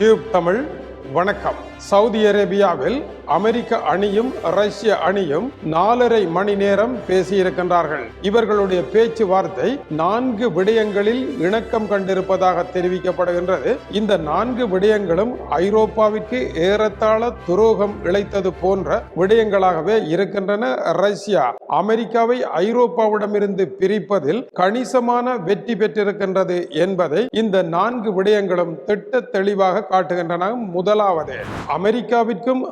Tube Tamil வணக்கம். Saudi அரேபியாவில் அமெரிக்க அணியும் ரஷ்ய அணியும் நாலரை மணி நேரம் பேசியிருக்கின்றார்கள். இவர்களுடைய பேச்சுவார்த்தை நான்கு விடயங்களில் இணக்கம் கண்டிருப்பதாக தெரிவிக்கப்படுகின்றது. இந்த நான்கு விடயங்களும் ஐரோப்பாவிற்கு ஏறத்தாழ துரோகம் இழைத்தது போன்ற விடயங்களாகவே இருக்கின்றன. ரஷ்யா அமெரிக்காவை ஐரோப்பாவிடமிருந்து பிரிப்பதில் கணிசமான வெற்றி பெற்றிருக்கின்றது என்பதை இந்த நான்கு விடயங்களும் திட்ட தெளிவாக காட்டுகின்றன. முதலாவது அமெரிக்காவிற்கும்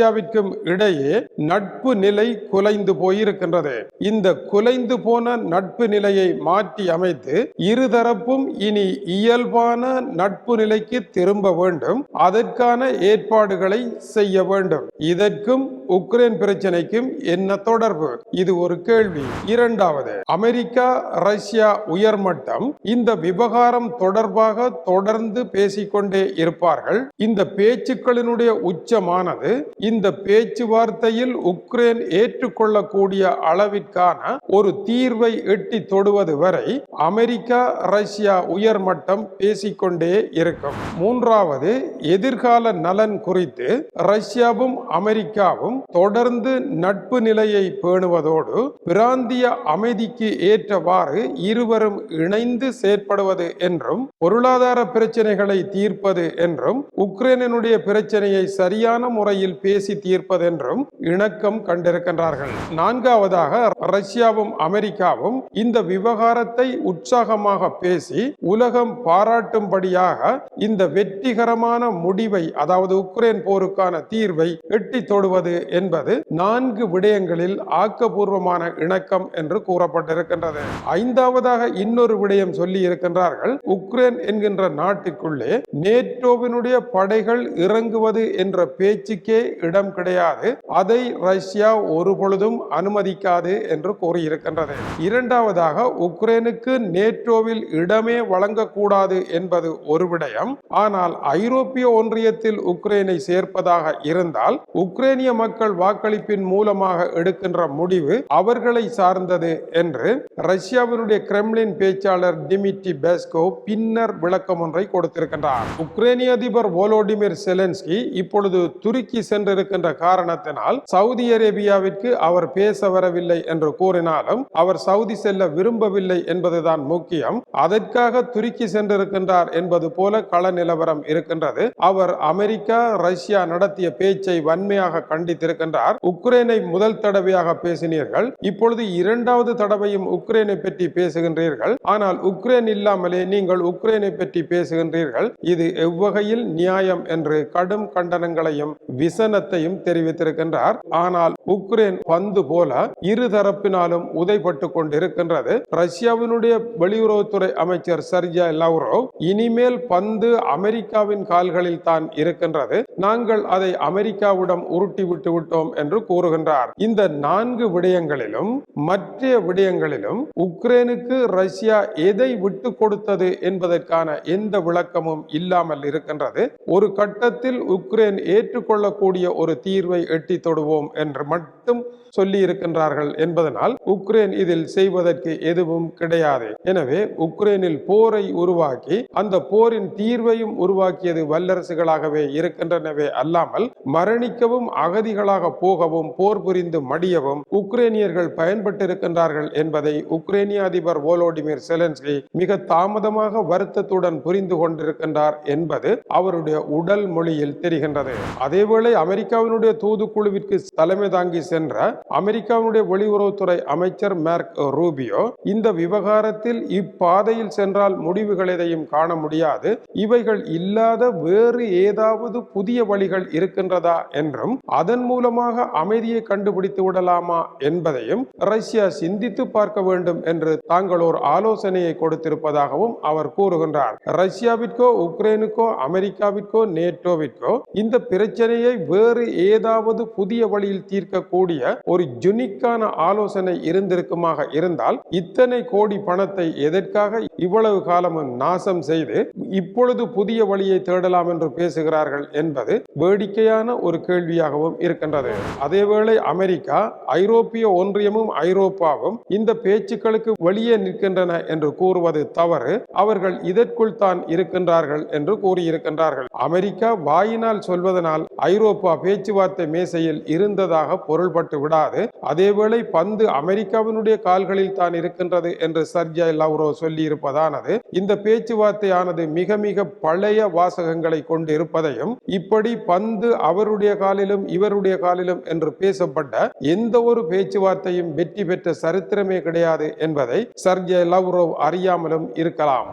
ரஷ்யாவிற்கும் இடையே நட்பு நிலை குலைந்து போயிருக்கின்றது. இந்த குலைந்து போன நட்பு நிலையை மாற்றி அமைத்து இருதரப்பும் இனி இயல்பான நட்பு நிலைக்கு திரும்ப வேண்டும். அதற்கான ஏற்பாடுகளை செய்ய வேண்டும். இதற்கும் உக்ரைன் பிரச்சனைக்கும் என்ன தொடர்பு? இது ஒரு கேள்வி. இரண்டாவது அமெரிக்கா ரஷ்யா உயர்மட்டம் இந்த விவகாரம் தொடர்பாக தொடர்ந்து பேசிக்கொண்டே இருப்பார்கள். இந்த பேச்சுக்களினுடைய உச்சமானது இந்த பேச்சுவார்த்தையில் உக்ரைன் ஏற்றுக்கொள்ளக்கூடிய அளவிற்கான ஒரு தீர்வை எட்டி தொடுவது வரை அமெரிக்கா ரஷ்யா உயர்மட்டம் பேசிக்கொண்டே இருக்கும். மூன்றாவது எதிர்கால நலன் குறித்து ரஷ்யாவும் அமெரிக்காவும் தொடர்ந்து நட்பு நிலையை பேணுவதோடு பிராந்திய அமைதிக்கு ஏற்றவாறு இருவரும் இணைந்து செயற்படுவது என்றும் பொருளாதார பிரச்சனைகளை தீர்ப்பது என்றும் உக்ரைனுடைய பிரச்சனையை சரியான முறையில் பேசி தீர்ப்பதென்றும் இணக்கம் கண்டிருக்கின்றார்கள். நான்காவதாக ரஷ்யாவும் அமெரிக்காவும் இந்த விவகாரத்தை உற்சாகமாக பேசி உலகம் பாராட்டும்படியாக இந்த வெற்றிகரமான முடிவை அதாவது உக்ரைன் போருக்கான தீர்வை எட்டி தொடுவது என்பது நான்கு விடயங்களில் ஆக்கபூர்வமான இணக்கம் என்று கூறப்பட்டிருக்கின்றது. ஐந்தாவதாக இன்னொரு விடயம் சொல்லி இருக்கின்றார்கள். உக்ரைன் என்கின்ற நாட்டுக்குள்ளே நேட்டோவினுடைய படைகள் இறங்குவது என்ற பேச்சுக்கே இடம் கிடையாது. அதை ரஷ்யா ஒரு பொழுதும் அனுமதிக்காது என்று கூறியிருக்கின்றது. இரண்டாவதாக உக்ரைனுக்கு நேட்டோவில் இடமே வழங்கக்கூடாது என்பது ஒரு விடயம். ஆனால் ஐரோப்பிய ஒன்றியத்தில் உக்ரைனை சேர்ப்பதாக இருந்தால் உக்ரைனிய மக்கள் மக்கள் வாக்களிப்பின் மூலமாக எடுக்கின்ற முடிவு அவர்களை சார்ந்தது என்று ரஷ்யாவினுடைய கிரெம்லின் பேச்சாளர் டிமிட்ரி பெஸ்கோ பின்னர் விளக்கம் ஒன்றை கொடுத்திருக்கின்றார். உக்ரைனிய அதிபர் வோலோடிமிர் செலன்ஸ்கி இப்பொழுது துருக்கி சென்றிருக்கின்ற காரணத்தினால் சவுதி அரேபியாவிற்கு அவர் பேச வரவில்லை என்று கூறினாலும் அவர் சவுதி செல்ல விரும்பவில்லை என்பதுதான் முக்கியம். அதற்காக துருக்கி சென்றிருக்கின்றார் என்பது போல கள நிலவரம் இருக்கின்றது. அவர் அமெரிக்கா ரஷ்யா நடத்திய பேச்சை வன்மையாக கண்டித்து கண்டித்திருக்கின்றார் உக்ரைனை முதல் தடவையாக பேசினீர்கள். இப்பொழுது இரண்டாவது தடவையும் உக்ரைனை பற்றி பேசுகின்றீர்கள். ஆனால் உக்ரைன் இல்லாமலே நீங்கள் உக்ரைனை பற்றி பேசுகின்றீர்கள். இது எவ்வகையில் நியாயம் என்று கடும் கண்டனங்களையும் விசனத்தையும் தெரிவித்திருக்கின்றார். ஆனால் உக்ரைன் பந்து போல இருதரப்பினாலும் உதைப்பட்டு கொண்டிருக்கின்றது. ரஷ்யாவினுடைய வெளியுறவுத்துறை அமைச்சர் சர்ஜா லவ்ரோவ் இனிமேல் பந்து அமெரிக்காவின் கால்களில் தான் இருக்கின்றது. நாங்கள் அதை அமெரிக்காவிடம் உருட்டி விட்டு விட்டோம் என்று கூறுகின்றார். இந்த நான்கு விடயங்களிலும் மற்ற விடயங்களிலும் உக்ரைனுக்கு ரஷ்யா எதை விட்டு கொடுத்தது என்பதற்கான எந்த விளக்கமும் இல்லாமல் இருக்கின்றது. ஒரு கட்டத்தில் உக்ரைன் ஏற்றுக்கொள்ளக்கூடிய ஒரு தீர்வை எட்டி தொடுவோம் என்று மட்டும் சொல்லி இருக்கின்றார்கள் என்பதனால் உக்ரைன் இதில் செய்வதற்கு எதுவும் கிடையாது. எனவே உக்ரைனில் போரை உருவாக்கி அந்த போரின் தீர்வையும் உருவாக்கியது வல்லரசுகளாகவே இருக்கின்றனவே அல்லாமல் மரணிக்கவும் அகதிகளாக போகவும் போர் புரிந்து மடியவும் உக்ரைனியர்கள் பயன்பட்டிருக்கின்றார்கள் என்பதை உக்ரைனிய அதிபர் வோலோடிமிர் செலன்ஸ்கி மிக தாமதமாக வருத்தத்துடன் புரிந்து கொண்டிருக்கின்றார் என்பது அவருடைய உடல் மொழியில் தெரிகின்றது. அதேவேளை அமெரிக்காவினுடைய தூதுக்குழுவிற்கு தலைமை தாங்கி சென்ற அமெரிக்காவுடைய வெளியுறவுத்துறை அமைச்சர் மேர்க் ரூபியோ இந்த விவகாரத்தில் இப்பாதையில் சென்றால் முடிவுகள் எதையும் காண முடியாது. இவைகள் இல்லாத வேறு ஏதாவது புதிய வழிகள் இருக்கின்றதா என்றும் அதன் மூலமாக அமைதியை கண்டுபிடித்து விடலாமா என்பதையும் ரஷ்யா சிந்தித்து பார்க்க வேண்டும் என்று தாங்கள் ஒரு ஆலோசனையை கொடுத்திருப்பதாகவும் அவர் கூறுகின்றார். ரஷ்யாவிற்கோ உக்ரைனுக்கோ அமெரிக்காவிற்கோ நேட்டோவிற்கோ இந்த பிரச்சனையை வேறு ஏதாவது புதிய வழியில் தீர்க்கக்கூடிய ஒரு ஜுனிக்கான ஆலோசனை இருந்திருக்குமாக இருந்தால் இத்தனை கோடி பணத்தை எதற்காக இவ்வளவு காலமும் நாசம் செய்து இப்பொழுது புதிய வழியை தேடலாம் என்று பேசுகிறார்கள் என்பது வேடிக்கையான ஒரு கேள்வியாகவும் இருக்கின்றது. அதேவேளை அமெரிக்கா ஐரோப்பிய ஒன்றியமும் ஐரோப்பாவும் இந்த பேச்சுக்களுக்கு வெளியே நிற்கின்றன என்று கூறுவது தவறு. அவர்கள் இதற்குள் தான் இருக்கின்றார்கள் என்று கூறியிருக்கின்றார்கள். அமெரிக்கா வாயினால் சொல்வதனால் ஐரோப்பா பேச்சுவார்த்தை மேசையில் இருந்ததாக பொருள்பட்டு விடாது. கூடாது. அதேவேளை பந்து அமெரிக்காவினுடைய கால்களில் தான் இருக்கின்றது என்று சர்ஜாய் லவ்ரோ சொல்லி இருப்பதானது இந்த பேச்சுவார்த்தையானது மிக மிக பழைய வாசகங்களை கொண்டு இருப்பதையும் இப்படி பந்து அவருடைய காலிலும் இவருடைய காலிலும் என்று பேசப்பட்ட எந்த ஒரு பேச்சுவார்த்தையும் வெற்றி பெற்ற சரித்திரமே கிடையாது என்பதை சர்ஜே லவ்ரோவ் அறியாமலும் இருக்கலாம்.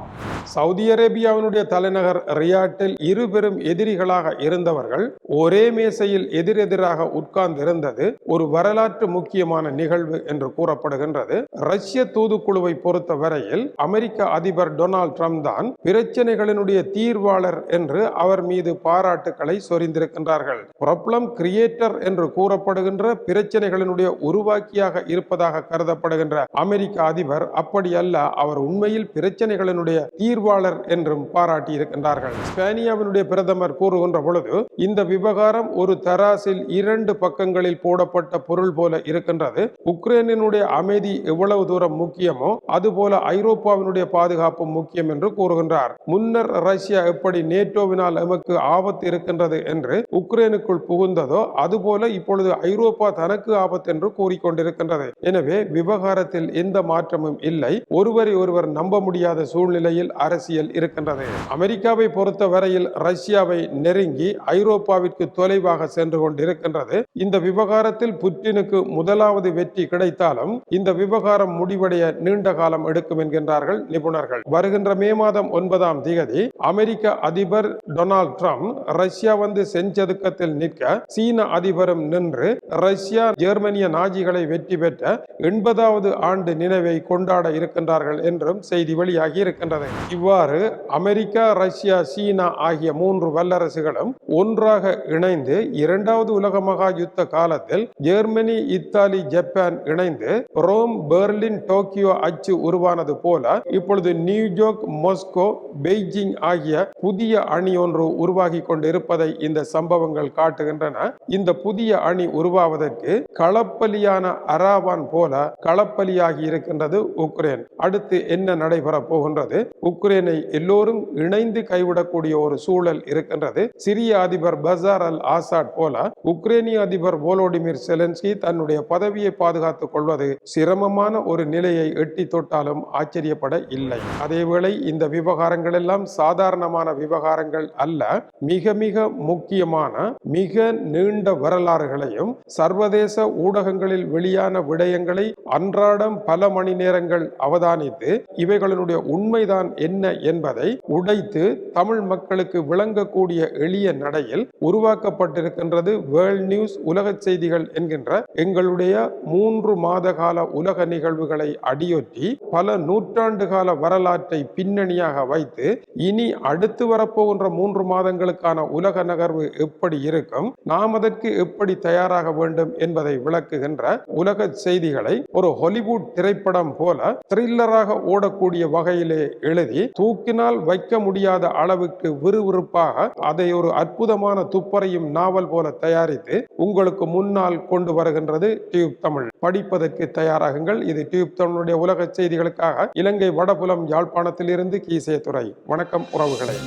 சவுதி அரேபியாவினுடைய தலைநகர் ரியாட்டில் இரு பெரும் எதிரிகளாக இருந்தவர்கள் ஒரே மேசையில் எதிரெதிராக உட்கார்ந்திருந்தது. ஒரு ஒரு வரலாற்று முக்கியமான நிகழ்வு என்று கூறப்படுகின்றது. ரஷ்ய தூதுக்குழுவை பொறுத்த வரையில் அமெரிக்க அதிபர் டொனால்ட் ட்ரம்ப் தான் பிரச்சனைகளினுடைய தீர்வாளர் என்று அவர் மீது பாராட்டுக்களை சொரிந்திருக்கின்றார்கள். ப்ராப்ளம் கிரியேட்டர் என்று கூறப்படுகின்ற பிரச்சனைகளினுடைய உருவாக்கியாக இருப்பதாக கருதப்படுகின்ற அமெரிக்க அதிபர் அப்படி அல்ல அவர் உண்மையில் பிரச்சனைகளினுடைய தீர்வாளர் என்றும் பாராட்டி இருக்கின்றார்கள் ஸ்பேனியாவினுடைய பிரதமர் கூறுகின்ற பொழுது இந்த விவகாரம் ஒரு தராசில் இரண்டு பக்கங்களில் போடப்பட்ட பொருள் பொருள் போல இருக்கின்றது. உக்ரைனினுடைய அமைதி எவ்வளவு தூரம் முக்கியமோ அதுபோல ஐரோப்பாவினுடைய பாதுகாப்பு முக்கியம் என்று கூறுகின்றார். முன்னர் ரஷ்யா எப்படி நேட்டோவினால் எமக்கு ஆபத்து இருக்கின்றது என்று உக்ரைனுக்குள் புகுந்ததோ அதுபோல இப்பொழுது ஐரோப்பா தனக்கு ஆபத்து என்று கூறிக்கொண்டிருக்கின்றது. எனவே விவகாரத்தில் எந்த மாற்றமும் இல்லை. ஒருவரை ஒருவர் நம்ப முடியாத சூழ்நிலையில் அரசியல் இருக்கின்றது. அமெரிக்காவை பொறுத்த வரையில் ரஷ்யாவை நெருங்கி ஐரோப்பாவிற்கு தொலைவாக சென்று கொண்டிருக்கின்றது. இந்த விவகாரத்தில் புட்டினுக்கு முதலாவது வெற்றி கிடைத்தாலும் இந்த விவகாரம் முடிவடைய நீண்ட காலம் எடுக்கும் என்கின்றார்கள் நிபுணர்கள். வருகின்ற மே மாதம் ஒன்பதாம் தேதி அமெரிக்க அதிபர் டொனால்ட் ட்ரம்ப் ரஷ்யா வந்து செஞ்சதுக்கத்தில் நிற்க சீன அதிபரும் நின்று ரஷ்யா ஜெர்மனிய நாஜிகளை வெற்றி பெற்ற எண்பதாவது ஆண்டு நினைவை கொண்டாட இருக்கின்றார்கள் என்றும் செய்தி வெளியாகி இருக்கின்றது. இவ்வாறு அமெரிக்கா ரஷ்யா சீனா ஆகிய மூன்று வல்லரசுகளும் ஒன்றாக இணைந்து இரண்டாவது உலக மகா யுத்த காலத்தில் ஜெர்மனி இத்தாலி ஜப்பான் இணைந்து ரோம் பெர்லின் டோக்கியோ அச்சு உருவானது போல இப்பொழுது நியூயார்க் மாஸ்கோ பெய்ஜிங் ஆகிய புதிய அணி ஒன்று உருவாகி கொண்டிருப்பதை இந்த சம்பவங்கள் காட்டுகின்றன. இந்த புதிய அணி உருவாவதற்கு களப்பலியான அராவான் போல களப்பலியாகி இருக்கின்றது உக்ரைன். அடுத்து என்ன நடைபெற போகின்றது? உக்ரைனை எல்லோரும் இணைந்து கைவிடக்கூடிய ஒரு சூழல் இருக்கின்றது. சிரிய அதிபர் பசார் அல் ஆசாட் போல உக்ரைனிய அதிபர் வோலோடிமிர் செலன்ஸ்கி தன்னுடைய பதவியை பாதுகாத்துக் கொள்வது சிரமமான ஒரு நிலையை எட்டி தொட்டாலும் ஆச்சரியப்பட இல்லை. அதேவேளை இந்த விவகாரங்கள் எல்லாம் சாதாரணமான விவகாரங்கள் அல்ல மிக மிக முக்கியமான மிக நீண்ட வரலாறுகளையும் சர்வதேச ஊடகங்களில் வெளியான விடயங்களை அன்றாடம் பல மணி நேரங்கள் அவதானித்து இவைகளினுடைய உண்மைதான் என்ன என்பதை உடைத்து தமிழ் மக்களுக்கு விளங்கக்கூடிய எளிய நடையில் உருவாக்கப்பட்டிருக்கின்றது வேர்ல்ட் நியூஸ் உலக செய்திகள் என்கின்ற எங்களுடைய மூன்று மாத கால உலக நிகழ்வுகளை அடியொற்றி பல நூற்றாண்டு கால வரலாற்றை பின்னணியாக வைத்து இனி அடுத்து வரப்போகின்ற மூன்று மாதங்களுக்கான உலக நகர்வு எப்படி இருக்கும் நாம் அதற்கு எப்படி தயாராக வேண்டும் என்பதை விளக்குகின்ற உலக செய்திகளை ஒரு ஹாலிவுட் திரைப்படம் போல த்ரில்லராக ஓடக்கூடிய வகையிலே எழுதி தூக்கினால் வைக்க முடியாத அளவுக்கு விறுவிறுப்பாக அதை ஒரு அற்புதமான துப்பறையும் நாவல் போல தயாரித்து உங்களுக்கு முன்னால் கொண்டு வர வருகின்றது டியூப் தமிழ். படிப்பதற்கு தயாராகுங்கள். இது டியூப் தமிழுடைய உலக செய்திகளுக்காக இலங்கை வடபுலம் யாழ்ப்பாணத்திலிருந்து கீசே துறை வணக்கம் உறவுகளை.